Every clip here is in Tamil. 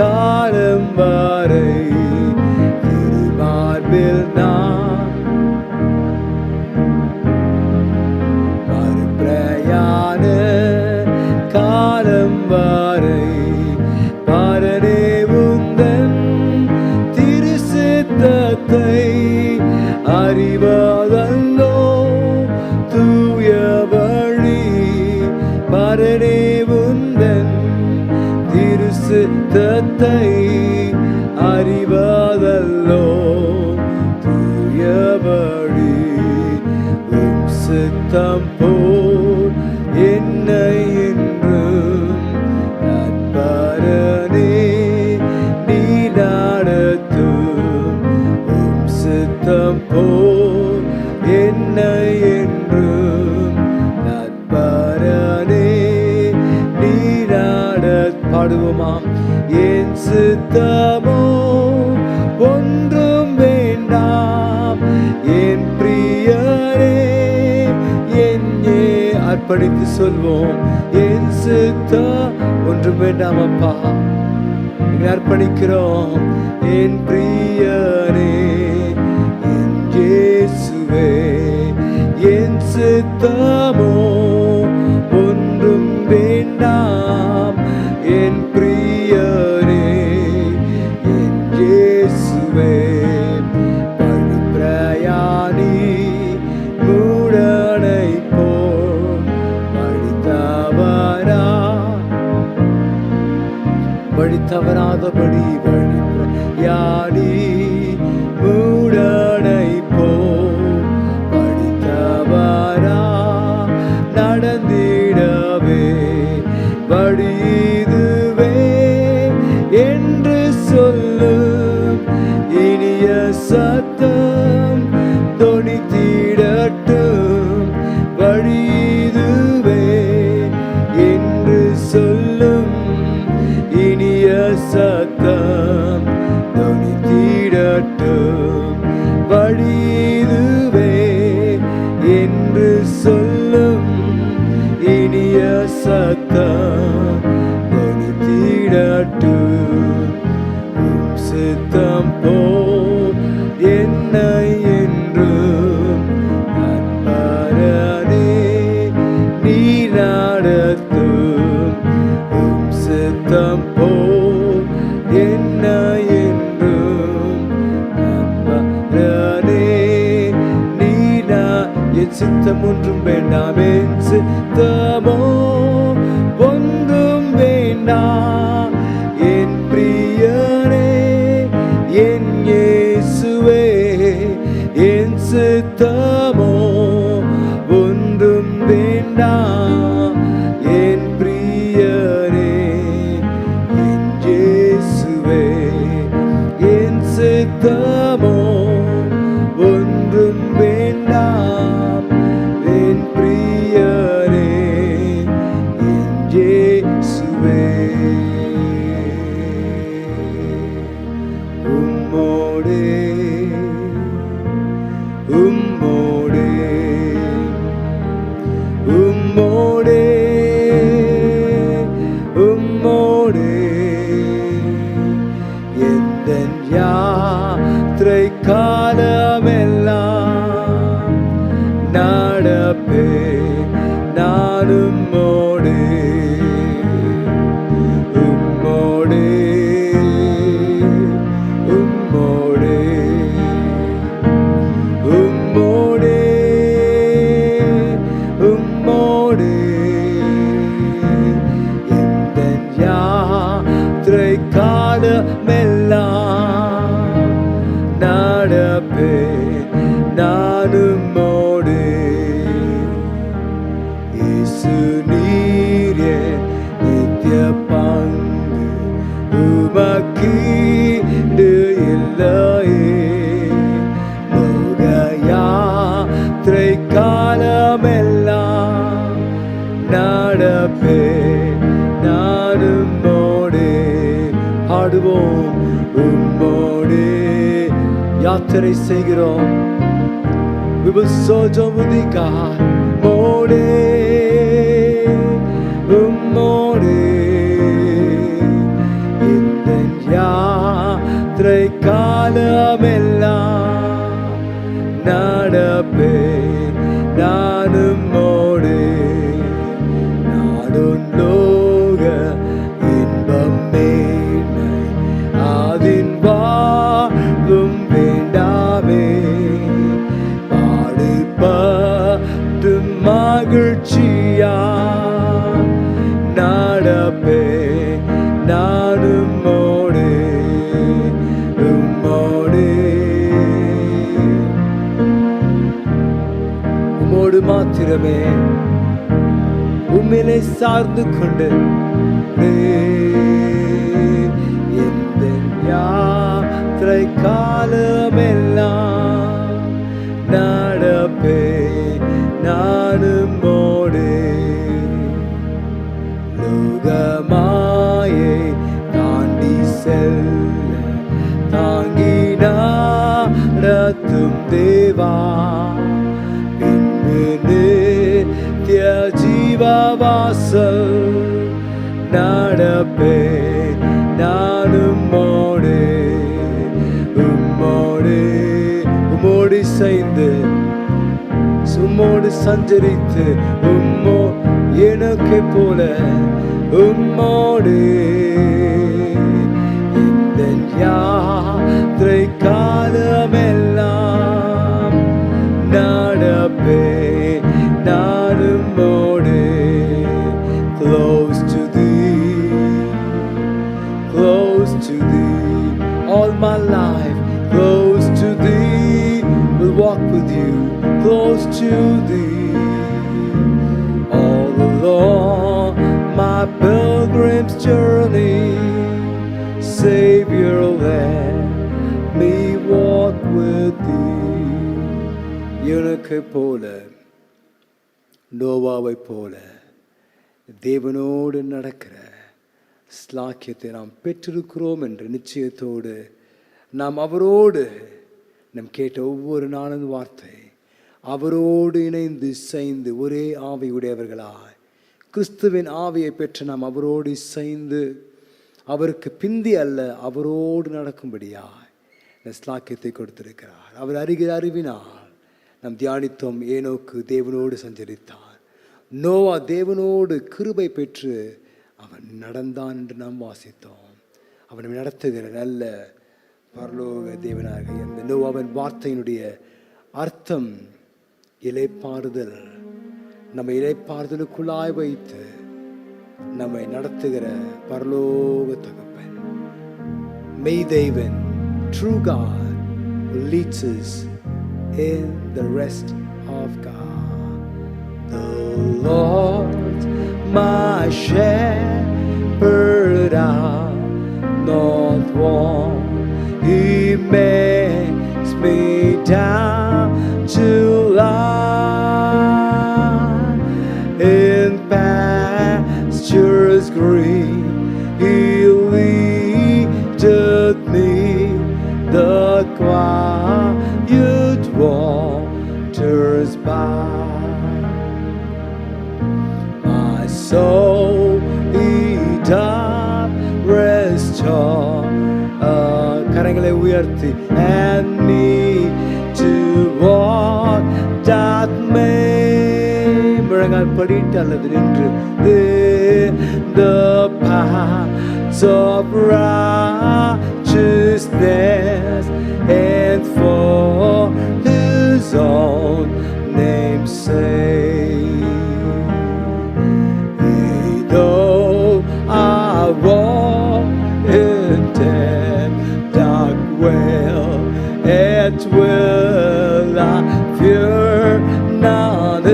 காலம் வரை திருமார்பில் நான் day. அர்ப்பணித்து சொல்வோம். என் சித்த ஒன்றும் வேண்டாம் அப்பா. எங்களை அர்ப்பணிக்கிறோம். என் பிரியனே என் இயேசுவே. என் சித்தமோ வழி இதுவே என்று சொல்லும் இனிய சத்தம் தொனித்திடட்டும் வழி இதுவே என்று சொல்லும். இனிய சத்தம் தொனி தீடட்டும். வழி சித்தம் போ. என்னை என்றும் அன்பரனே நீ என் சித்தம் ஒன்றும் வேண்டாம். என் சித்தமோ ஒன்றும் வேண்டாம் என் பிரியரே என் இயேசுவே என் சித்தமோ நடப்பே நானும் மோடே உம்மோடே உம்மோடே உம்மோடே உம்மோடே. எந்த யாத்திரை காலமெல்லாம் நடப்பே நானும் மோடே பாடுவோம் உம்மோடே யாத்திரை செய்கிறோம் We will sojourn with thee, God. More, um, more, in the யாத்திரை காலமெல்லாம் நடப்பே மாத்திரமே உம்மிலே சார்ந்து கொண்டு எந்த யாத்திரை காலம் வாசல் நடப்பே. நானும் மோடு உம்மோடு உம்மோடு செய்து சும்மோடு சஞ்சரித்து உம்மோ எனக்கு போல உம்மோடு. இந்த யாத்திரை காலமே savior let me walk with thee. எனக்கு போல நோவாவை போல தேவனோடு நடக்கிற ஸ்லாக்கியத்தை நாம் பெற்றிருக்கிறோம் என்ற நிச்சயத்தோடு நாம் அவரோடு நம் கேட்ட ஒவ்வொரு நாளும் வார்த்தை அவரோடு இணைந்து இசைந்து ஒரே ஆவி உடையவர்களாய் கிறிஸ்துவின் ஆவியை பெற்று நாம் அவரோடு இசைந்து அவருக்கு பிந்தி அல்ல அவரோடு நடக்கும்படியாய் இந்த ஸ்லாக்கியத்தை கொடுத்திருக்கிறார். அவர் அருகில் அறிவினால் நம் தியானித்தோம் ஏனோக்கு தேவனோடு சஞ்சரித்தார். நோவா தேவனோடு கிருபை பெற்று அவன் நடந்தான் என்று நாம் வாசித்தோம். அவனை நடத்துகிற நல்ல பரலோக தேவனாக இருந்த நோவாவின் வார்த்தையினுடைய அர்த்தம் இலைப்பாறுதல் நம்ம இலைப்பாறுதலுக்குள்ளாய் வைத்து நம்மை நடத்துகிற பரலோக தகப்பன் மெய் தேவன் true God who leads us in the rest of God. The Lord, my shepherd, I not want. He makes me down 你的光，It waters by my soul, it rests. Karangale Wirti and me to walk that may Merangal Parita Ladrindra the paths of right. Righteousness and for his own name's sake. Though I walk in death, dark well, it will I fear not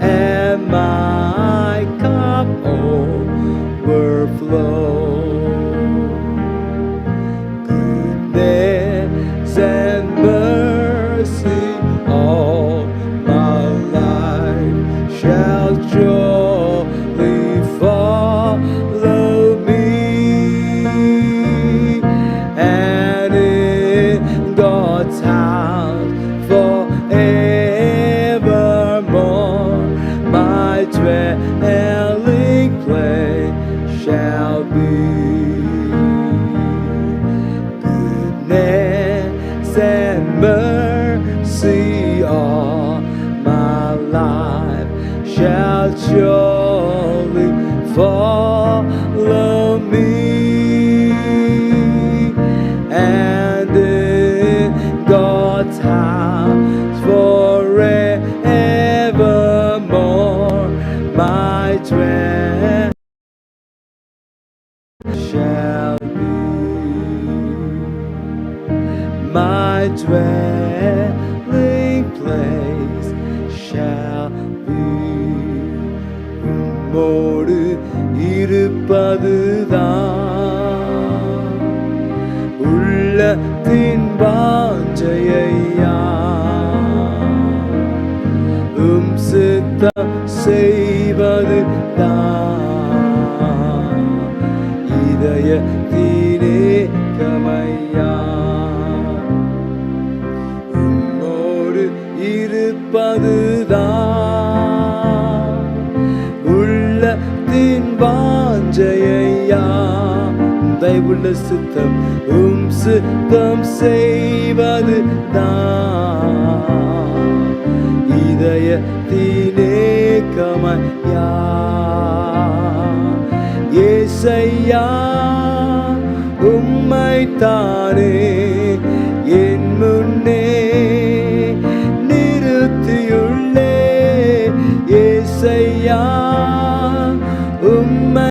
am I? Surely follow me, and in God's house forevermore, my dwelling shall be. My dwelling place shall be உம்மோடு இருப்பதுதான். உள்ளத்தின் வாஞ்சையா உம் சித்தம் செய்வது உள்ள சுத்தம் உம் சுத்தம் செய்வது தான். இதயத்தினே கமையா ஏசையா